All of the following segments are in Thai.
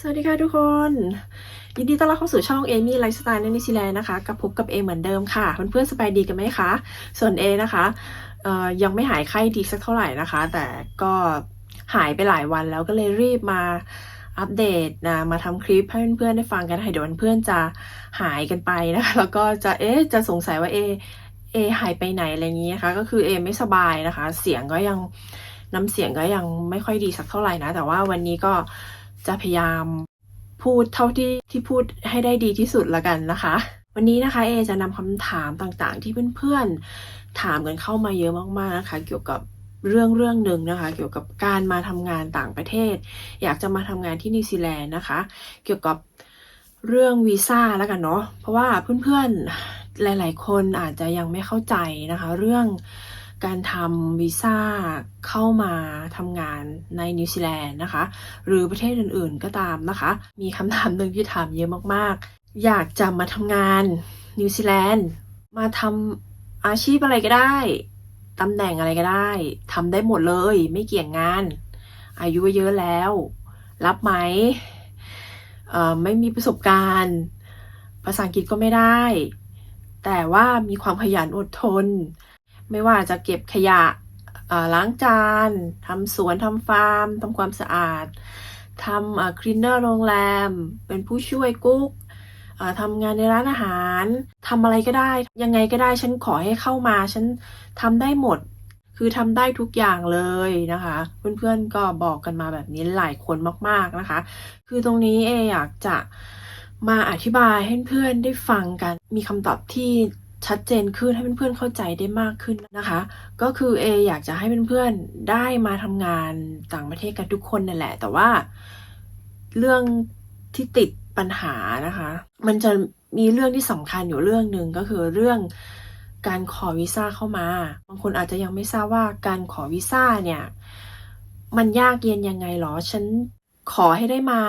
สวัสดีค่ะทุกคน ยินดีต้อนรับเข้าสู่ช่องเอมี่ไลฟ์สไตล์ในนิวซีแลนด์นะคะ กับพบกับเอเหมือนเดิมค่ะเพื่อนๆสบายดีกันไหมคะ ส่วนเอนะคะยังไม่หายไข้ดีสักเท่าไหร่นะคะ แต่ก็หายไปหลายวันแล้วก็เลยรีบมาอัปเดตนะมาทำคลิปให้เพื่อนๆได้ฟังกันให้เดี๋ยวเพื่อนๆจะหายกันไปนะคะ แล้วก็จะเอ๊ะจะสงสัยว่าเอเอหายไปไหนอะไรอย่างนี้นะคะ ก็คือเอไม่สบายนะคะ เสียงก็ยังน้ำเสียงก็ยังไม่ค่อยดีสักเท่าไหร่นะ แต่ว่าวันนี้ก็ จะพยายามพูดเท่าที่ที่พูดให้ได้ดีที่สุดละกันนะคะ วันนี้นะคะเอจะนำคำถามต่างๆ ที่เพื่อนๆถามกันเข้ามาเยอะมากๆนะคะเกี่ยวกับเรื่องเรื่องหนึ่งนะคะ เกี่ยวกับการมาทำงานต่างประเทศ อยากจะมาทำงานที่นิวซีแลนด์นะคะ เกี่ยวกับเรื่องวีซ่าแล้วกันเนาะเพราะว่าเพื่อนๆหลาย ๆ คนอาจจะยังไม่เข้าใจนะคะ เรื่อง การทำวีซ่าเข้ามาทำงานในนิวซีแลนด์นะคะ หรือประเทศอื่นๆก็ตามนะคะ มีคำถามหนึ่งที่ถามเยอะมากๆ อยากจะมาทำงานนิวซีแลนด์มาทำอาชีพอะไรก็ได้ตำแหน่งอะไรก็ได้ทำได้หมดเลย ไม่เกี่ยงงาน อายุเยอะแล้ว รับไหมไม่มีประสบการณ์ ภาษาอังกฤษก็ไม่ได้ แต่ว่ามีความขยันอดทน ไม่ว่าจะเก็บขยะล้างจานทำสวนทำฟาร์มทำความสะอาดทำคลีนเนอร์โรงแรม เป็นผู้ช่วยกุ๊กทำงานในร้านอาหารทำอะไรก็ได้ ยังไงก็ได้ฉันขอให้เข้ามาฉันทำได้หมด คือทำได้ทุกอย่างเลยนะคะ เพื่อนๆก็บอกกันมาแบบนี้หลายคนมากๆนะคะ คือตรงนี้เออยากจะมาอธิบายให้เพื่อนได้ฟังกัน มีคำตอบที่ ชัดเจนขึ้นให้เพื่อนๆเข้าใจได้มากขึ้นนะคะ ก็คือเออยากจะให้เพื่อนๆได้มาทำงานต่างประเทศกันทุกคนนั่นแหละ แต่ว่าเรื่องที่ติดปัญหานะคะ มันจะมีเรื่องที่สำคัญอยู่เรื่องหนึ่งก็คือเรื่องการขอวีซ่าเข้ามา บางคนอาจจะยังไม่ทราบว่าการขอวีซ่าเนี่ย มันยากเย็นยังไงหรอ ฉันขอให้ได้มา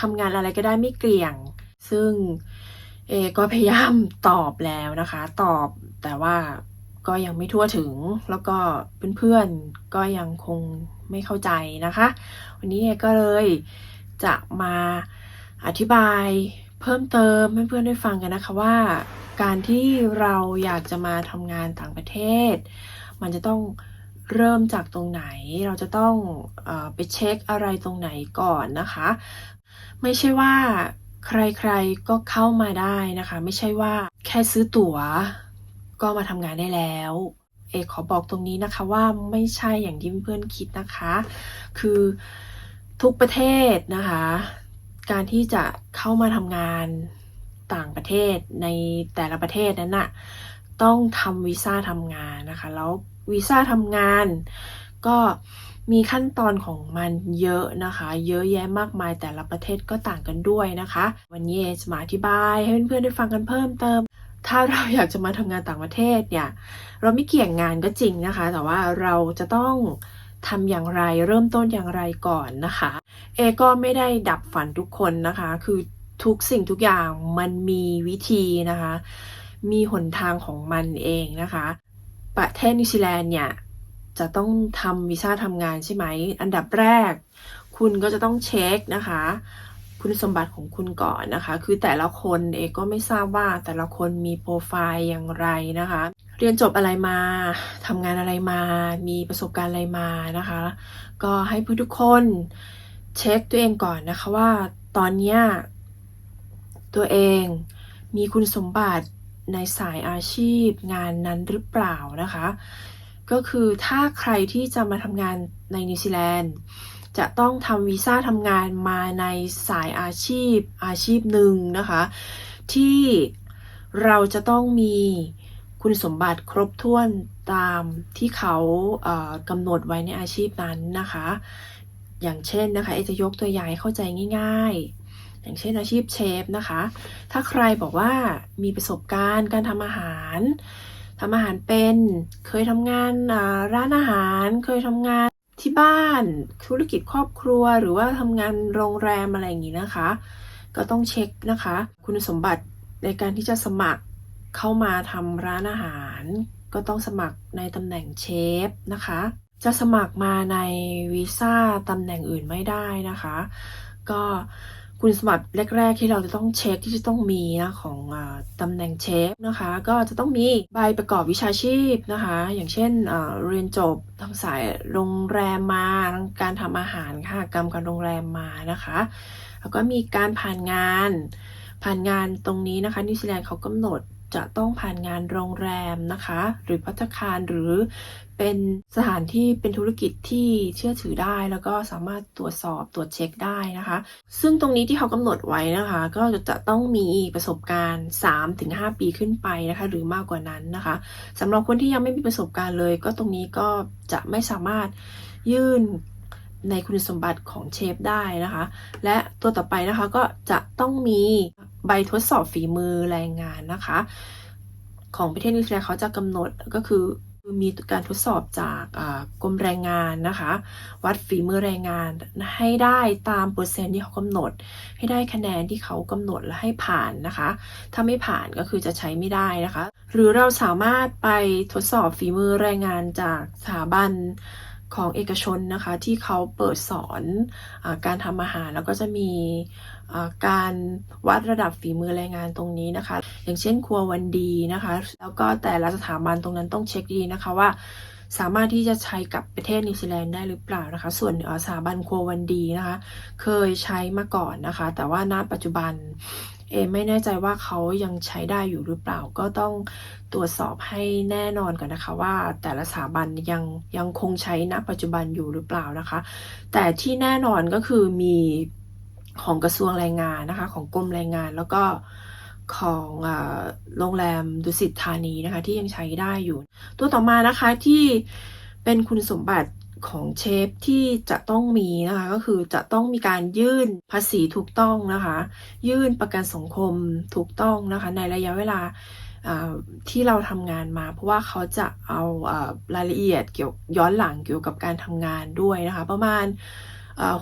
ทำงานอะไรก็ได้ไม่เกลี่ยง ซึ่ง เอก็พยายามตอบแล้วนะคะ ตอบแต่ว่าก็ยังไม่ทั่วถึง แล้วก็เพื่อนๆก็ยังคงไม่เข้าใจนะคะ วันนี้เอก็เลยจะมาอธิบายเพิ่มเติมให้เพื่อนๆได้ฟังกันนะคะว่า การที่เราอยากจะมาทำงานต่างประเทศ มันจะต้องเริ่มจากตรงไหน เราจะต้องอไปเช็คอะไรตรงไหนก่อนนะคะ ไม่ใช่ว่า ใครๆก็เข้ามาได้นะคะ ไม่ใช่ว่าแค่ซื้อตั๋ว ก็มาทำงานได้แล้ว เอกขอบอกตรงนี้นะคะว่าไม่ใช่อย่างที่เพื่อนคิดนะคะ คือทุกประเทศนะคะ การที่จะเข้ามาทำงานต่างประเทศในแต่ละประเทศนั้นน่ะต้องทำวีซ่าทำงานนะคะ แล้ววีซ่าทำงานก็ มีขั้นตอนของมันเยอะนะคะ เยอะแยะมากมายแต่ละประเทศก็ต่างกันด้วยนะคะ วันนี้เอจะมาอธิบายให้เพื่อนๆได้ฟังกันเพิ่มเติม ถ้าเราอยากจะมาทำงานต่างประเทศเนี่ยเราไม่เกี่ยงงานก็จริงนะคะ แต่ว่าเราจะต้องทำอย่างไรเริ่มต้นอย่างไรก่อนนะคะ เอก็ไม่ได้ดับฝันทุกคนนะคะ คือทุกสิ่งทุกอย่างมันมีวิธีนะคะ มีหนทางของมันเองนะคะ ประเทศนิวซีแลนด์เนี่ย จะต้องทำวีซ่าทำงานใช่ไหม อันดับแรก คุณก็จะต้องเช็คนะคะ คุณสมบัติของคุณก่อนนะคะ คือแต่ละคนเองก็ไม่ทราบว่าแต่ละคนมีโปรไฟล์อย่างไรนะคะ เรียนจบอะไรมาทำงานอะไรมา มีประสบการณ์อะไรมานะคะ ก็ให้เพื่อทุกคนเช็คตัวเองก่อนนะคะว่าตอนนี้ตัวเองมีคุณสมบัติในสายอาชีพงานนั้นหรือเปล่านะคะ ก็คือถ้าใครที่จะมาทำงานในนิวซีแลนด์จะต้องทำวีซ่าทำงานมาในสายอาชีพอาชีพหนึ่งนะคะ ที่เราจะต้องมีคุณสมบัติครบถ้วนตามที่เขาเอ่อกำหนดไว้ในอาชีพนั้นนะคะ อย่างเช่นนะคะเอจะยกตัวอย่างให้เข้าใจง่าย ๆ อย่างเช่นอาชีพเชฟนะคะ ถ้าใครบอกว่ามีประสบการณ์การทำอาหาร ทำอาหารเป็น เคยทำงานร้านอาหาร เคยทำงานที่บ้าน ธุรกิจครอบครัว หรือว่าทำงานโรงแรมอะไรอย่างนี้นะคะ ก็ต้องเช็คนะคะ คุณสมบัติในการที่จะสมัครเข้ามาทำร้านอาหาร ก็ต้องสมัครในตำแหน่งเชฟนะคะ จะสมัครมาในวีซ่าตำแหน่งอื่นไม่ได้นะคะ ก็ คุณสมบัติแรก ๆ ที่เราจะต้องเช็คที่จะต้องมีนะของอตำแหน่งเชฟนะคะ ก็จะต้องมีใบประกอบวิชาชีพนะคะ อย่างเช่นเรียนจบทางสายโรงแรมมาทางการทำอาหารค่ะกรรมการโรงแรมมานะคะ แล้วก็มีการผ่านงาน ผ่านงานตรงนี้นะคะนิวซีแลนด์เขากำหนดจะต้องผ่านงานโรงแรมนะคะ หรือพัตตาคารหรือ เป็นสถานที่เป็นธุรกิจที่เชื่อถือได้ แล้วก็สามารถตรวจสอบตรวจเช็คได้นะคะ ซึ่งตรงนี้ที่เขากำหนดไว้นะคะ ก็จะต้องมีประสบการณ์ 3-5 ปีขึ้นไปนะคะ หรือมากกว่านั้นนะคะสำหรับคนที่ยังไม่มีประสบการณ์เลย ก็ตรงนี้ก็จะไม่สามารถยื่นในคุณสมบัติของเชฟได้นะคะ และตัวต่อไปนะคะก็จะต้องมีใบทดสอบฝีมือแรงงานนะคะ ของประเทศนิวซีแลนด์เขาจะกำหนดก็คือ มีการทดสอบจากกรมแรงงานนะคะ วัดฝีมือแรงงานให้ได้ตามเปอร์เซ็นต์ที่เขากำหนด ให้ได้คะแนนที่เขากำหนดและให้ผ่านนะคะ ถ้าไม่ผ่านก็คือจะใช้ไม่ได้นะคะ หรือเราสามารถไปทดสอบฝีมือแรงงานจากสถาบันของเอกชนนะคะที่เขาเปิดสอนอการทำอาหารแล้วก็จะมี การวัดระดับฝีมือแรงงานตรงนี้นะคะ อย่างเช่นครัววันดีนะคะ แล้วก็แต่ละสถาบันตรงนั้นต้องเช็คดีนะคะว่าสามารถที่จะใช้กับประเทศนิวซีแลนด์ได้หรือเปล่านะคะ ส่วนสถาบันครัววันดีนะคะ เคยใช้มาก่อนนะคะ แต่ว่าณปัจจุบันเอไม่แน่ใจว่าเขายังใช้ได้อยู่หรือเปล่า ก็ต้องตรวจสอบให้แน่นอนก่อนนะคะ ว่าแต่ละสถาบันยังยังคงใช้ณปัจจุบันอยู่หรือเปล่านะคะ แต่ที่แน่นอนก็คือมี ของกระทรวงแรงงานนะคะ ของกรมแรงงานแล้วก็ของอโรงแรมดุสิตธานีนะคะ ที่ยังใช้ได้อยู่ ตัวต่อมานะคะที่เป็นคุณสมบัติของเชฟที่จะต้องมีนะคะ ก็คือจะต้องมีการยื่นภาษีถูกต้องนะคะ ยื่นประกันสังคมถูกต้องนะคะ ในระยะเวลาที่เราทำงานมา เพราะว่าเขาจะเอารายละเอียดเกี่ยวย้อนหลังเกี่ยวกับการทำงานด้วยนะคะ ประมาณ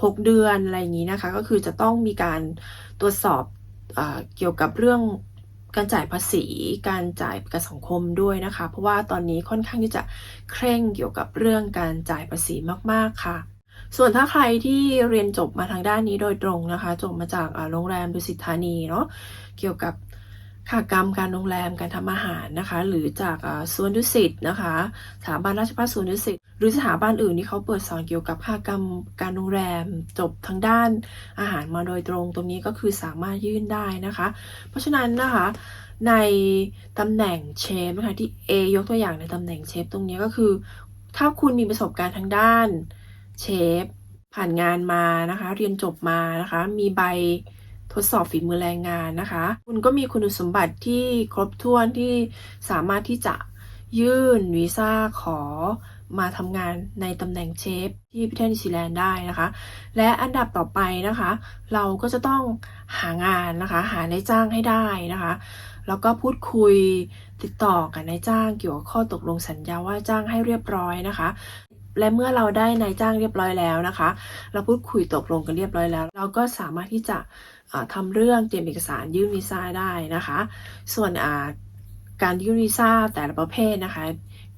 หกเดือนอะไรอย่างนี้นะคะ ก็คือจะต้องมีการตรวจสอบอเกี่ยวกับเรื่องการจ่ายภาษี การจ่ายประกันสังคมด้วยนะคะ เพราะว่าตอนนี้ค่อนข้างที่จะเคร่งเกี่ยวกับเรื่องการจ่ายภาษีมาก ๆ ค่ะ ส่วนถ้าใครที่เรียนจบมาทางด้านนี้โดยตรงนะคะ จบมาจากโรงแรมดุสิตธานีเนาะ เกี่ยวกับ ขากรรมการโรงแรมการทำอาหารนะคะ หรือจากสวนดุสิตนะคะสถาบันราชภัฏสวนดุสิตหรือสถาบันอื่นที่เขาเปิดสอนเกี่ยวกับขากรรมการโรงแรม จบทางด้านอาหารมาโดยตรงตรงนี้ก็คือสามารถยื่นได้นะคะ เพราะฉะนั้นนะคะในตำแหน่งเชฟนะคะที่ A ยกตัวอย่างในตำแหน่งเชฟตรงนี้ก็คือ ถ้าคุณมีประสบการณ์ทางด้านเชฟผ่านงานมานะคะ เรียนจบมานะคะ มีใบ ทดสอบฝีมือแรงงานนะคะ คุณก็มีคุณสมบัติที่ครบถ้วนที่สามารถที่จะยื่นวีซ่าขอมาทำงานในตำแหน่งเชฟที่ประเทศนิวซีแลนด์ได้นะคะ และอันดับต่อไปนะคะ เราก็จะต้องหางานนะคะ หานายจ้างให้ได้นะคะ แล้วก็พูดคุยติดต่อกับนายจ้างเกี่ยวกับข้อตกลงสัญญาว่าจ้างให้เรียบร้อยนะคะ และเมื่อเราได้นายจ้างเรียบร้อยแล้วนะคะ เราพูดคุยตกลงกันเรียบร้อยแล้ว เราก็สามารถที่จะอ่าทำเรื่องเตรียมเอกสารยื่นวีซ่าได้นะคะ ส่วนการยื่นวีซ่าแต่ละประเภทนะคะ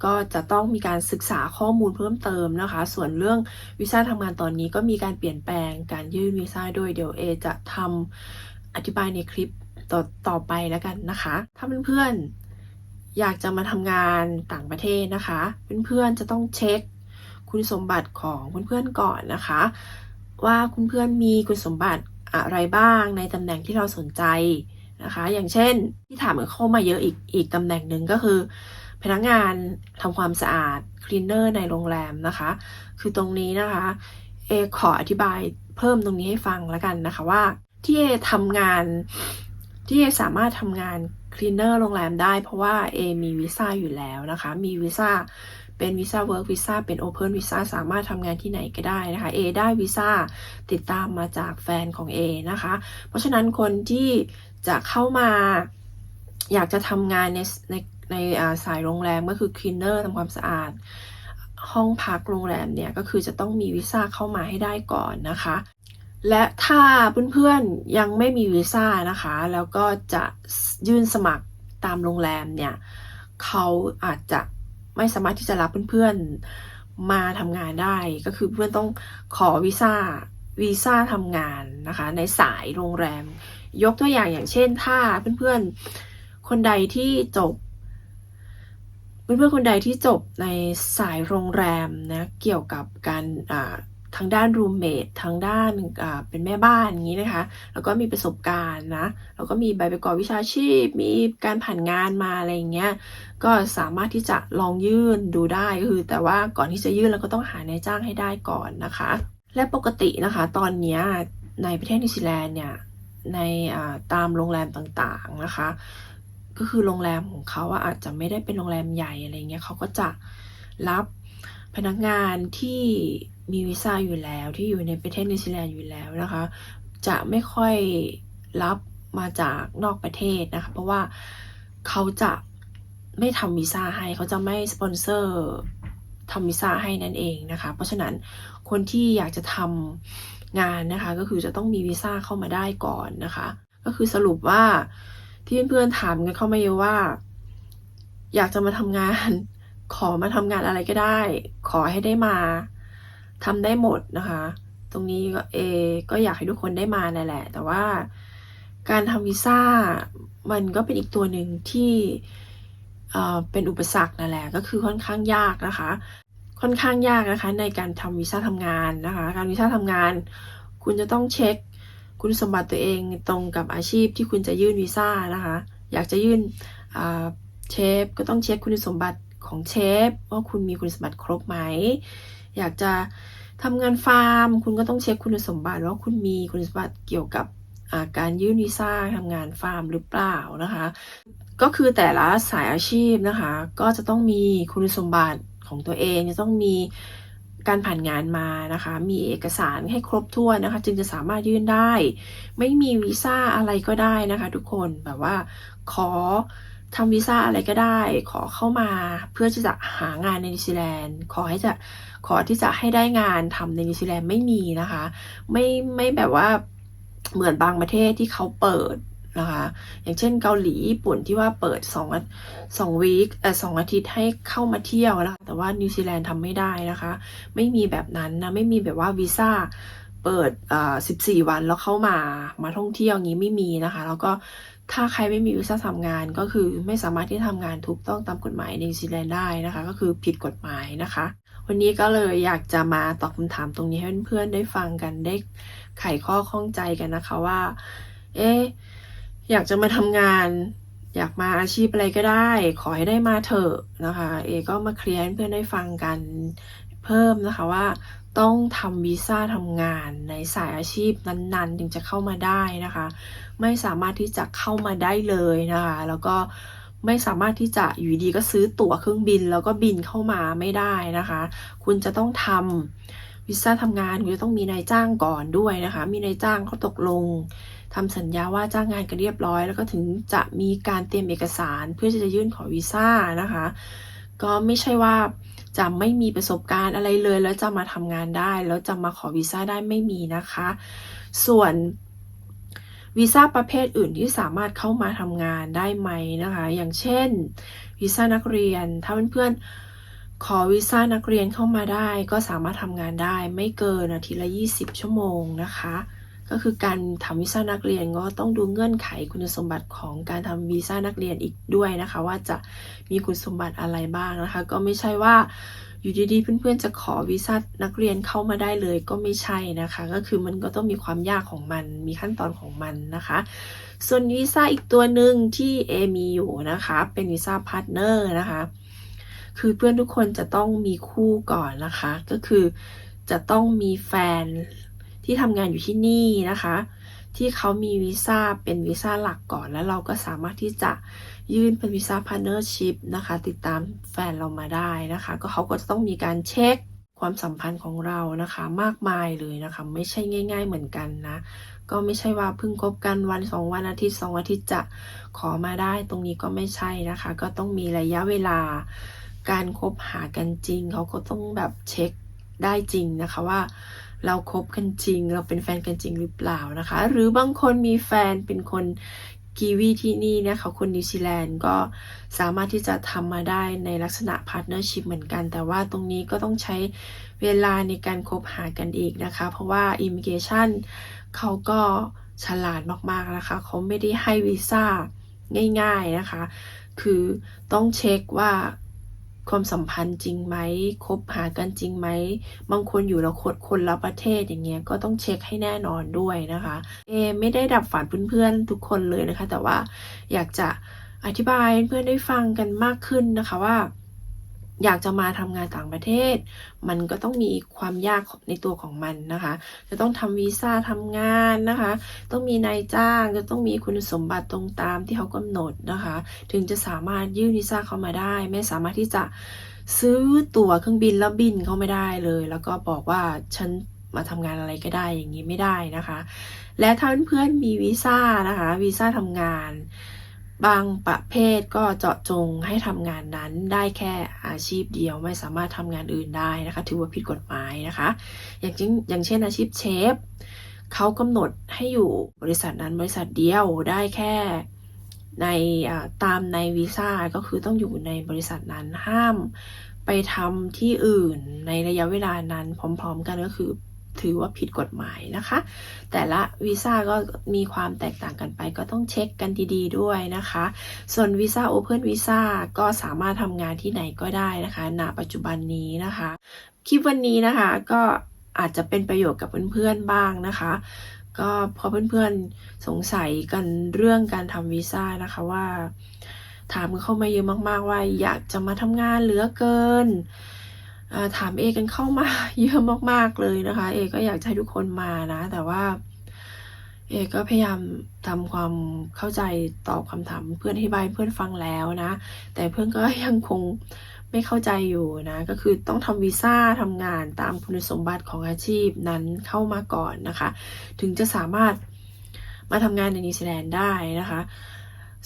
ก็จะต้องมีการศึกษาข้อมูลเพิ่มเติมนะคะ ส่วนเรื่องวีซ่าทำงานตอนนี้ก็มีการเปลี่ยนแปลงการยื่นวีซ่าด้วยเดี๋ยวเอจะทำอธิบายในคลิปต่อต่อไปแล้วกันนะคะ ถ้าเพื่อนๆอยากจะมาทำงานต่างประเทศนะคะ เพื่อนๆจะต้องเช็ค คุณสมบัติของเพื่อนๆก่อนนะคะ ว่าคุณเพื่อนมีคุณสมบัติอะไรบ้างในตำแหน่งที่เราสนใจนะคะ อย่างเช่นที่ถามเข้ามาเยอะอีกอีกตำแหน่งหนึ่งก็คือ พนักงานทำความสะอาดคลีนเนอร์ในโรงแรมนะคะ คือตรงนี้นะคะเอขออธิบายเพิ่มตรงนี้ให้ฟังแล้วกันนะคะว่าที่เอทำงานที่เอสามารถทำงานคลีนเนอร์โรงแรมได้เพราะว่าเอมีวีซ่าอยู่แล้วนะคะ มีวีซ่า เป็นวีซ่าเวิร์กวีซ่าเป็นโอเพนวีซ่าสามารถทำงานที่ไหนก็ได้นะคะเอได้วีซ่าติดตามมาจากแฟนของเอนะคะ เพราะฉะนั้นคนที่จะเข้ามา อยากจะทำงานในในในาสายโรงแรมก็คือคลีนเนอร์ทำความสะอาด ห้องพักโรงแรมเนี่ย ก็คือจะต้องมีวีซ่าเข้ามาให้ได้ก่อนนะคะและถ้าเพื่อนๆยังไม่มีวีซ่านะคะ แล้วก็จะยื่นสมัครตามโรงแรมเนี่ย เขาอาจจะ ไม่สามารถที่จะรับเพื่อนๆมาทำงานได้ ก็คือเพื่อนต้องขอวีซ่าวีซ่าทำงานนะคะ ในสายโรงแรม ยกตัวอย่างอย่างเช่น ถ้าเพื่อนๆคนใดที่จบเพื่อนๆคนใดที่จบในสายโรงแรมนะเกี่ยวกับการทางด้านรูมเมททางด้านเป็นแม่บ้านอย่างนี้นะคะ แล้วก็มีประสบการณ์นะแล้วก็มีใบประกอบวิชาชีพ มีการผ่านงานมาอะไรอย่างเงี้ย ก็สามารถที่จะลองยื่นดูได้ก็คือแต่ว่าก่อนที่จะยื่นเราก็ต้องหานายจ้างให้ได้ก่อนนะคะ และปกตินะคะ ตอนนี้ในประเทศนิวซีแลนด์เนี่ยในตามโรงแรมต่างๆนะคะ ก็คือโรงแรมของเขาอาจจะไม่ได้เป็นโรงแรมใหญ่อะไรเงี้ยเขาก็จะรับพนักงานที่มีวีซ่าอยู่แล้วที่อยู่ในประเทศนิวซีแลนด์อยู่แล้วนะคะ จะไม่ค่อยรับมาจากนอกประเทศนะคะ เพราะว่าเขาจะ ไม่ทำวีซ่าให้เขาจะไม่สปอนเซอร์ทำวีซ่าให้นั่นเองนะคะ เพราะฉะนั้นคนที่อยากจะทำงานนะคะ ก็คือจะต้องมีวีซ่าเข้ามาได้ก่อนนะคะ ก็คือสรุปว่าที่เพื่อนๆถามกันเข้ามาเยอะว่า อยากจะมาทำงาน ขอมาทำงานอะไรก็ได้ ขอให้ได้มาทำได้หมดนะคะ ตรงนี้ก็เอก็อยากให้ทุกคนได้มานั่นแหละ แต่ว่าการทำวีซ่ามันก็เป็นอีกตัวหนึ่งที่ เป็นอุปสรรคนั่นแหละก็คือค่อนข้างยากนะคะ ค่อนข้างยากนะคะในการทำวีซ่าทำงานนะคะ การวีซ่าทำงาน คุณจะต้องเช็ค คุณสมบัติตัวเองตรงกับอาชีพที่คุณจะยื่นวีซ่านะคะ อยากจะยื่นเชฟก็ต้องเช็คคุณสมบัติของเชฟว่าคุณมีคุณสมบัติครบไหม อยากจะทำงานฟาร์ม คุณก็ต้องเช็คคุณสมบัติว่าคุณมีคุณสมบัติเกี่ยวกับ การยื่นวีซ่าทำงานฟาร์มหรือเปล่านะคะ ก็คือแต่ละสายอาชีพนะคะ ก็จะต้องมีคุณสมบัติของตัวเองจะต้องมีการผ่านงานมานะคะ มีเอกสารให้ครบถ้วนนะคะ จึงจะสามารถยื่นได้ ไม่มีวีซ่าอะไรก็ได้นะคะ ทุกคนแบบว่าขอทำวีซ่าอะไรก็ได้ ขอเข้ามาเพื่อที่จะหางานในนิวซีแลนด์ ขอให้จะขอที่จะให้ได้งานทำในนิวซีแลนด์ไม่มีนะคะ ไม่ไม่แบบว่า เหมือนบางประเทศที่เขาเปิดนะคะ อย่างเช่นเกาหลีญี่ปุ่นที่ว่าเปิดสองอาสองวีคเออสองอาทิตย์ให้เข้ามาเที่ยวนะคะแต่ว่านิวซีแลนด์ทำไม่ได้นะคะ ไม่มีแบบนั้นนะ ไม่มีแบบว่าวีซ่าเปิดเอ่อ14 วันแล้วเข้ามามาท่องเที่ยวงี้ไม่มีนะคะ แล้วก็ถ้าใครไม่มีวีซ่าทำงานก็คือไม่สามารถที่ทำงานถูกต้องตามกฎหมายในนิวซีแลนด์ได้นะคะ ก็คือผิดกฎหมายนะคะ วันนี้ก็เลยอยากจะมาตอบคำถามตรงนี้ให้เพื่อนๆได้ฟังกันได้ ไขข้อข้องใจกันนะคะว่า เอ๊ะอยากจะมาทำงาน อยากมาอาชีพอะไรก็ได้ ขอให้ได้มาเถอะนะคะ เอก็มาเคลียร์เพื่อนได้ฟังกันเพิ่มนะคะว่าต้องทำวีซ่าทำงานในสายอาชีพนั้นๆ ถึงจะเข้ามาได้นะคะ ไม่สามารถที่จะเข้ามาได้เลยนะคะ แล้วก็ไม่สามารถที่จะอยู่ดีก็ซื้อตั๋วเครื่องบิน แล้วก็บินเข้ามาไม่ได้นะคะ คุณจะต้องทำ วีซ่าทำงานคุณจะต้องมีนายจ้างก่อนด้วยนะคะ มีนายจ้างเขาตกลงทำสัญญาว่าจ้างงานกันเรียบร้อย แล้วก็ถึงจะมีการเตรียมเอกสารเพื่อที่จะยื่นขอวีซ่านะคะ ก็ไม่ใช่ว่าจะไม่มีประสบการณ์อะไรเลย แล้วจะมาทำงานได้ แล้วจะมาขอวีซ่าได้ไม่มีนะคะ ส่วนวีซ่าประเภทอื่นที่สามารถเข้ามาทำงานได้ไหมนะคะ อย่างเช่นวีซ่านักเรียน ถ้าเพื่อนๆ ขอวีซ่านักเรียนเข้ามาได้ก็สามารถทำงานได้ไม่เกินอาทิตย์ละ 20 ชั่วโมงนะคะ ก็คือการทำวีซ่านักเรียนก็ต้องดูเงื่อนไขคุณสมบัติของการทำวีซ่านักเรียนอีกด้วยนะคะ ว่าจะมีคุณสมบัติอะไรบ้างนะคะ ก็ไม่ใช่ว่าอยู่ดีๆ เพื่อนๆ จะขอวีซ่านักเรียนเข้ามาได้เลยก็ไม่ใช่นะคะ ก็คือมันก็ต้องมีความยากของมัน มีขั้นตอนของมันนะคะ ส่วนวีซ่าอีกตัวหนึ่งที่เอมีอยู่นะคะ เป็นวีซ่าพาร์ทเนอร์นะคะ คือเพื่อนทุกคนจะต้องมีคู่ก่อนนะคะ ก็คือจะต้องมีแฟนที่ทำงานอยู่ที่นี่นะคะ ที่เขามีวีซ่าเป็นวีซ่าหลักก่อนแล้วเราก็สามารถที่จะยื่นเป็นวีซ่าพาร์เนอร์ชิพนะคะ ติดตามแฟนเรามาได้นะคะ ก็เขาก็จะต้องมีการเช็คความสัมพันธ์ของเรานะคะ มากมายเลยนะคะ ไม่ใช่ง่าย ๆเหมือนกันนะ ก็ไม่ใช่ว่าเพิ่งคบกันวันสองวันอาทิตย์สองอาทิตย์จะขอมาได้ ตรงนี้ก็ไม่ใช่นะคะ ก็ต้องมีระยะเวลา การคบหากันจริง เขาก็ต้องแบบเช็คได้จริงนะคะว่า เราคบกันจริง เราเป็นแฟนกันจริงหรือเปล่านะคะ หรือบางคนมีแฟนเป็นคนกีวีที่นี่เนี่ยเขาคนนิวซีแลนด์ก็สามารถที่จะทำมาได้ในลักษณะพาร์ทเนอร์ชิพเหมือนกัน แต่ว่าตรงนี้ก็ต้องใช้เวลาในการคบหากันอีกนะคะ เพราะว่าอิมิเกชันเขาก็ฉลาดมากๆนะคะ เขาไม่ได้ให้วีซ่าง่าย ๆนะคะ คือต้องเช็คว่า ความสัมพันธ์จริงไหมคบหากันจริงไหม บางคนอยู่แล้วคนคนละประเทศอย่างเงี้ยก็ต้องเช็คให้แน่นอนด้วยนะคะ เอไม่ได้ดับฝันเพื่อนๆทุกคนเลยนะคะ แต่ว่าอยากจะอธิบายเพื่อนได้ฟังกันมากขึ้นนะคะว่า อยากจะมาทำงานต่างประเทศ มันก็ต้องมีความยากในตัวของมันนะคะ จะต้องทำวีซ่าทำงานนะคะ ต้องมีนายจ้าง จะต้องมีคุณสมบัติตรงตามที่เขากำหนดนะคะ ถึงจะสามารถยื่นวีซ่าเข้ามาได้ ไม่สามารถที่จะซื้อตั๋วเครื่องบินแล้วบินเข้าไม่ได้เลย แล้วก็บอกว่าฉันมาทำงานอะไรก็ได้อย่างนี้ไม่ได้นะคะ และถ้าเพื่อนๆมีวีซ่านะคะ วีซ่าทำงาน บางประเภทก็เจาะจงให้ทำงานนั้นได้แค่อาชีพเดียวไม่สามารถทำงานอื่นได้นะคะ ถือว่าผิดกฎหมายนะคะ อย่างเช่นอย่างเช่นอาชีพเชฟเขากำหนดให้อยู่บริษัทนั้นบริษัทเดียวได้แค่ในตามในวีซ่าก็คือต้องอยู่ในบริษัทนั้นห้ามไปทำที่อื่นในระยะเวลานั้นพร้อม ๆ กันก็คือ ถือว่าผิดกฎหมายนะคะ แต่ละวีซ่าก็มีความแตกต่างกันไปก็ต้องเช็คกันดีๆด้วยนะคะ ส่วนวีซ่าโอเพนวีซ่าก็สามารถทำงานที่ไหนก็ได้นะคะณปัจจุบันนี้นะคะ คลิปวันนี้นะคะก็อาจจะเป็นประโยชน์กับเพื่อนๆบ้างนะคะก็พอเพื่อนๆสงสัยกันเรื่องการทำวีซ่านะคะว่า ถามเข้ามาเยอะมากๆว่าอยากจะมาทำงานเหลือเกิน ถามเอกันเข้ามาเยอะมากๆเลยนะคะ เอก็อยากให้ทุกคนมานะ แต่ว่า เอก็พยายามทำความเข้าใจตอบคำถามเพื่อนอธิบายเพื่อนฟังแล้วนะ แต่เพื่อนก็ยังคงไม่เข้าใจอยู่นะ ก็คือต้องทำวีซ่าทำงานตามคุณสมบัติของอาชีพนั้นเข้ามาก่อนนะคะ ถึงจะสามารถมาทำงานในนิวซีแลนด์ได้นะคะ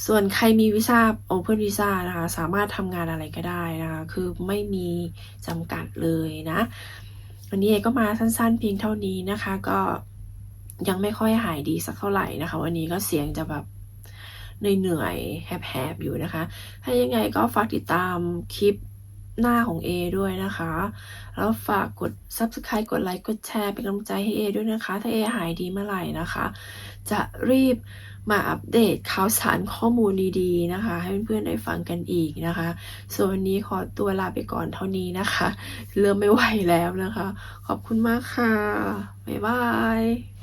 ส่วนใครมีวีซ่าโอเพนวีซ่านะคะ สามารถทำงานอะไรก็ได้นะคะ คือไม่มีจำกัดเลยนะวันนี้เอก็มาสั้นๆ เพียงเท่านี้นะคะ ก็ยังไม่ค่อยหายดีสักเท่าไหร่นะคะ วันนี้ก็เสียงจะแบบเหนื่อยๆแหบๆอยู่นะคะ ถ้ายังไงก็ฝากติดตามคลิป หน้าของ A ด้วยนะคะ แล้วฝากกด subscribe กดไลค์กดแชร์เป็นกำลังใจให้ A ด้วยนะคะ ถ้า A หายดีเมื่อไหร่นะคะ จะรีบมาอัปเดตข่าวสารข้อมูลดีๆนะคะ ให้เพื่อนๆได้ฟังกันอีกนะคะ ส่วนวันนี้ขอตัวลาไปก่อนเท่านี้นะคะ เริ่มไม่ไหวแล้วนะคะ ขอบคุณมากค่ะ บ๊ายบาย